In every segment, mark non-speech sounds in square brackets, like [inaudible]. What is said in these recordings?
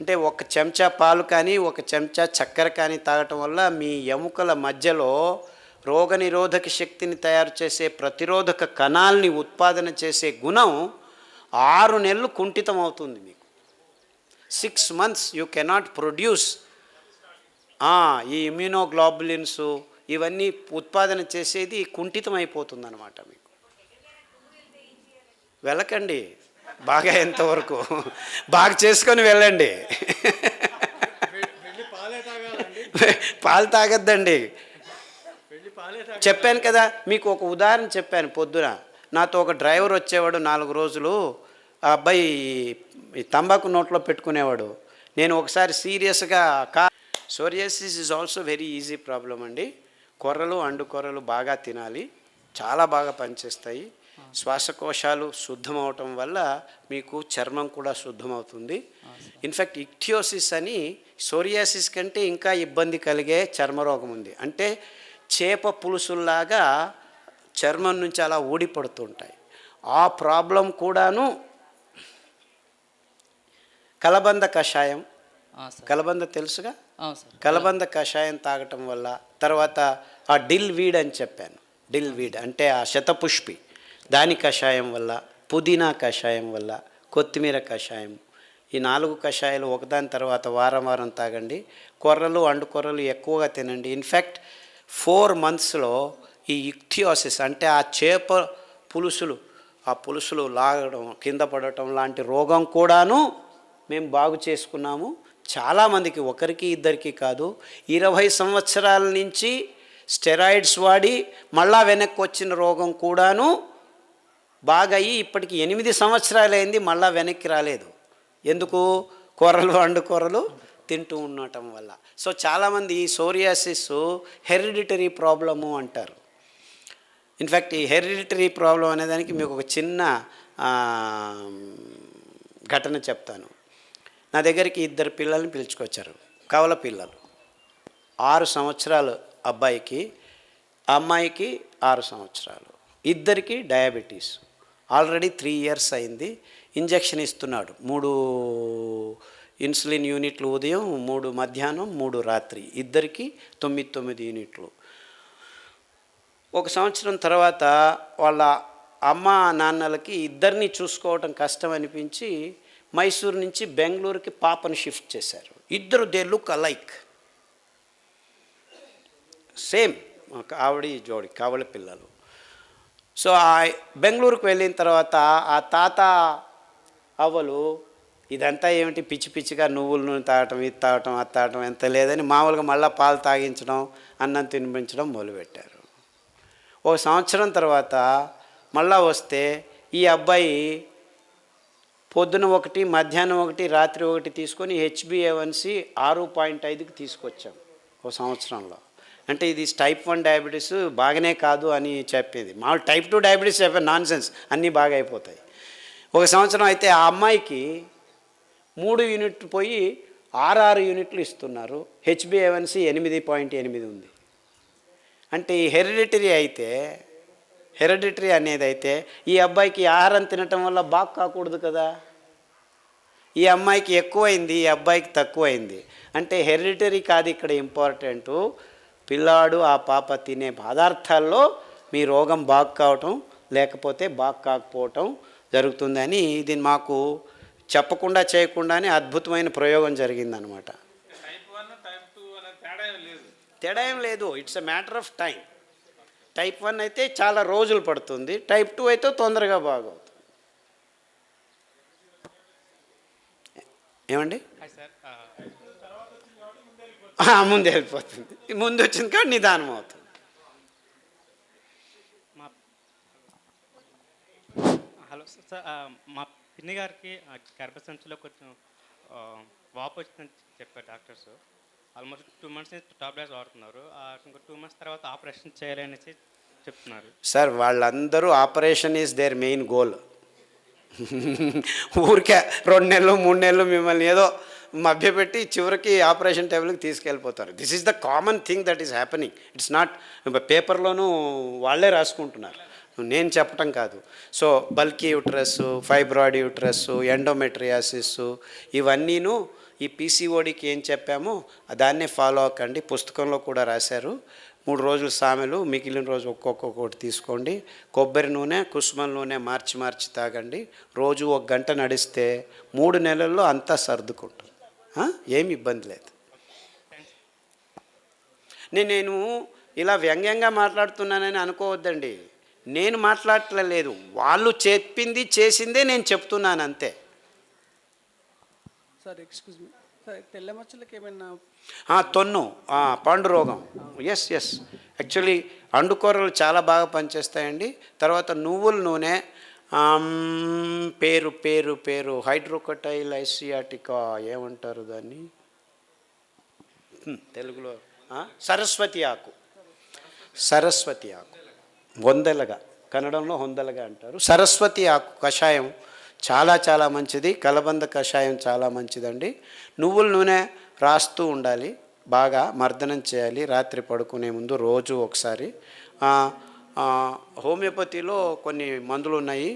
అంటే ఒక చెంచా పాలు కానీ ఒక చెంచా చక్కెర కానీ తాగటం వల్ల మీ ఎముకల మధ్యలో రోగనిరోధక శక్తిని తయారు చేసే ప్రతిరోధక కణాల్ని ఉత్పాదన చేసే గుణం ఆరు నెలలు కుంఠితం అవుతుంది మీకు. Six months you cannot produce ఈ ఇమ్యూనోగ్లోబులిన్స్ ఇవన్నీ ఉత్పాదన చేసేది కుంఠితం అయిపోతుంది అనమాట మీకు. వెళ్ళకండి. బాగా ఎంతవరకు? బాగా చేసుకొని వెళ్ళండి. వెళ్ళి పాలే తాగొద్దండి. చెప్పాను కదా మీకు ఒక ఉదాహరణ చెప్పాను పొద్దున. నాతో ఒక డ్రైవర్ వచ్చేవాడు నాలుగు రోజులు. ఆ అబ్బాయి తంబాకు నోట్లో పెట్టుకునేవాడు. నేను ఒకసారి సీరియస్గా కా psoriasis is also very easy problem అండి. కొర్రలు అండు కొర్రలు బాగా తినాలి. చాలా బాగా పనిచేస్తాయి. శ్వాసకోశాలు శుద్ధమవటం వల్ల మీకు చర్మం కూడా శుద్ధమవుతుంది. ఇన్ఫ్యాక్ట్ ఇక్టియోసిస్ అని సోరియాసిస్ కంటే ఇంకా ఇబ్బంది కలిగే చర్మరోగం ఉంది. అంటే చేప పులుసుల్లాగా చర్మం నుంచి అలా ఊడిపడుతుంటాయి. ఆ ప్రాబ్లం కూడాను కలబంద కషాయం. కలబంద తెలుసుగా? కలబంద కషాయం తాగటం వల్ల తర్వాత ఆ డిల్ వీడ్ అని చెప్పాను. డిల్ వీడ్ అంటే ఆ శతపుష్పి. దాని కషాయం వల్ల పుదీనా కషాయం వల్ల కొత్తిమీర కషాయం. ఈ నాలుగు కషాయాలు ఒకదాని తర్వాత వారం వారం తాగండి. కొర్రలు అండు కొర్రలు ఎక్కువగా తినండి. ఇన్ఫ్యాక్ట్ ఫోర్ మంత్స్లో ఈ ఇక్థియోసిస్ అంటే ఆ చేప పులుసులు ఆ పులుసులు లాగడం కింద పడటం లాంటి రోగం కూడాను మేము బాగు చేసుకున్నాము. చాలామందికి ఒకరికి ఇద్దరికి కాదు. ఇరవై సంవత్సరాల నుంచి స్టెరాయిడ్స్ వాడి మళ్ళా వెనక్కి వచ్చిన రోగం కూడాను బాగా అయ్యి ఇప్పటికి ఎనిమిది సంవత్సరాలైంది మళ్ళా వెనక్కి రాలేదు. ఎందుకు? కూరలు వండు కూరలు తింటూ ఉండటం వల్ల. సో చాలామంది ఈ సోరియాసిస్ హెరిడిటరీ ప్రాబ్లము అంటారు. ఇన్ఫ్యాక్ట్ ఈ హెరిడిటరీ ప్రాబ్లం అనేదానికి మీకు ఒక చిన్న ఘటన చెప్తాను. నా దగ్గరికి ఇద్దరు పిల్లల్ని పిలుచుకొచ్చారు. కవల పిల్లలు. ఆరు సంవత్సరాలు అబ్బాయికి అమ్మాయికి ఆరు సంవత్సరాలు. ఇద్దరికి డయాబెటీస్. ఆల్రెడీ త్రీ ఇయర్స్ అయింది. ఇంజెక్షన్ ఇస్తున్నాడు. మూడు ఇన్సులిన్ యూనిట్లు ఉదయం మూడు మధ్యాహ్నం మూడు రాత్రి. ఇద్దరికి తొమ్మిది తొమ్మిది యూనిట్లు. ఒక సంవత్సరం తర్వాత వాళ్ళ అమ్మ నాన్నలకి ఇద్దరిని చూసుకోవటం కష్టం అనిపించి మైసూరు నుంచి బెంగళూరుకి పాపను షిఫ్ట్ చేశారు. ఇద్దరు దే లుక్ అలైక్. సేమ్ ఆవిడ జోడి కావలి పిల్లలు. సో ఆ బెంగళూరుకు వెళ్ళిన తర్వాత ఆ తాత అవ్వలు ఇదంతా ఏమిటి? పిచ్చి పిచ్చిగా నువ్వుల నూనె తాగటం ఇది తాగటం అది తాగటం ఎంత లేదని మామూలుగా మళ్ళీ పాలు తాగించడం అన్నం తినిపించడం మొదలుపెట్టారు. ఒక సంవత్సరం తర్వాత మళ్ళా వస్తే ఈ అబ్బాయి పొద్దున ఒకటి మధ్యాహ్నం ఒకటి రాత్రి ఒకటి తీసుకొని హెచ్బిఏవన్సి ఆరు పాయింట్ ఐదుకి తీసుకొచ్చాం ఒక సంవత్సరంలో. అంటే ఇది టైప్ వన్ డయాబెటీస్ బాగానే కాదు అని చెప్పేది. మా టైప్ టూ డయాబెటీస్ చెప్పే నాన్ సెన్స్ అన్నీ బాగా అయిపోతాయి. ఒక సంవత్సరం అయితే ఆ అమ్మాయికి మూడు యూనిట్లు పోయి ఆరు ఆరు యూనిట్లు ఇస్తున్నారు హెచ్బిఏవన్సి ఎనిమిది పాయింట్ ఎనిమిది ఉంది. అంటే ఈ హెరిడిటరీ అయితే హెరిడిటరీ అనేది అయితే ఈ అబ్బాయికి ఆహారం తినటం వల్ల బాగా కాకూడదు కదా. ఈ అమ్మాయికి ఎక్కువైంది ఈ అబ్బాయికి తక్కువైంది. అంటే హెరిడిటరీ కాదు ఇక్కడ ఇంపార్టెంటు పిల్లాడు ఆ పాప తినే పదార్థాల్లో మీ రోగం బాగు కావటం లేకపోతే బాగు కాకపోవటం జరుగుతుందని ఇది మాకు చెప్పకుండా చేయకుండానే అద్భుతమైన ప్రయోగం జరిగిందనమాట. తేడా ఏం లేదు. It's a matter of time type one అయితే చాలా రోజులు పడుతుంది. టైప్ టూ అయితే తొందరగా బాగవుతుంది. ఏమండి? సార్ ముందు వెళ్ళిపోతుంది. ముందు వచ్చింది కానీ నిదానం అవుతుంది. మా హలో సార్ మా పిన్ని గారికి గర్భసంచిలో కొంచెం వాపు వచ్చిందని చెప్పారు డాక్టర్స్ ఆల్మోస్ట్ టూ మంత్స్ నుంచి టాబ్లెట్స్ వాడుతున్నారు. ఇంకో టూ మంత్స్ తర్వాత ఆపరేషన్ చేయాలి అనేసి చెప్తున్నారు. సార్ వాళ్ళందరూ operation is there main goal. [laughs] ఊరికే రెండు నెలలు మూడు నెలలు మిమ్మల్ని ఏదో మభ్యపెట్టి చివరికి ఆపరేషన్ టేబుల్కి తీసుకెళ్ళిపోతారు. This is the common thing that is happening it's not పేపర్లోనూ వాళ్ళే రాసుకుంటున్నారు. నేను చెప్పటం కాదు. So bulky uterus fibroid uterus endometriosis ఇవన్నీను ఈ పీసీఓడికి ఏం చెప్పామో దాన్నే ఫాలో అవ్వకండి పుస్తకంలో కూడా రాశారు. మూడు రోజులు సామెలు మిగిలిన రోజు ఒక్కొక్కటి తీసుకోండి. కొబ్బరి నూనె కుసుమల నూనె మార్చి మార్చి తాగండి. రోజు ఒక గంట నడిస్తే మూడు నెలల్లో అంతా సర్దుకుంటుంది. ఏమి ఇబ్బంది లేదు. నేను నేను ఇలా వ్యంగ్యంగా మాట్లాడుతున్నానని అనుకోవద్దండి. నేను మాట్లాడట్లేదు. వాళ్ళు చెప్పింది చేసిందే నేను చెప్తున్నాను అంతే. సార్ ఎక్స్క్యూజ్ మీ తెల్ల మచ్చలకి ఏమైనా తొన్ను. ఆ, పండు రోగం. ఎస్ ఎస్ యాక్చువల్లీ అండుకూరలు చాలా బాగా పనిచేస్తాయండి. తర్వాత నువ్వుల నూనె పేరు పేరు పేరు. హైడ్రోకటైల్ ఐసియాటికా ఏమంటారు దాన్ని? తెలుగులో. సరస్వతి ఆకు. సరస్వతి ఆకు. వందలగా కన్నడంలో హొందలగా అంటారు. సరస్వతి ఆకు కషాయం చాలా చాలా మంచిది. కలబంద కషాయం చాలా మంచిదండి. నువ్వుల నూనె రాస్తూ ఉండాలి. బాగా మర్దనం చేయాలి. రాత్రి పడుకునే ముందు రోజు ఒకసారి. హోమియోపతిలో కొన్ని మందులు ఉన్నాయి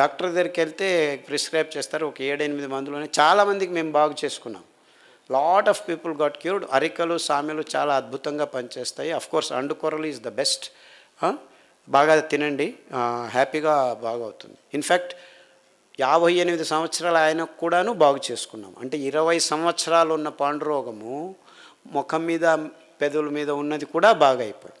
డాక్టర్ దగ్గరికి వెళ్తే ప్రిస్క్రైబ్ చేస్తారు. ఒక ఏడెనిమిది మందులు ఉన్నాయి చాలామందికి మేము బాగు చేసుకున్నాం. Lot of people got cured అరికలు సామెలు చాలా అద్భుతంగా పనిచేస్తాయి. కోర్స్ అండుకూరలు ఈజ్ ద బెస్ట్ బాగా తినండి. హ్యాపీగా బాగా అవుతుంది ఇన్ఫ్యాక్ట్ యాభై ఎనిమిది సంవత్సరాలు ఆయనకు కూడాను బాగు చేసుకున్నాం. అంటే ఇరవై సంవత్సరాలు ఉన్న పాండురోగము ముఖం మీద పెదవుల మీద ఉన్నది కూడా బాగా అయిపోయింది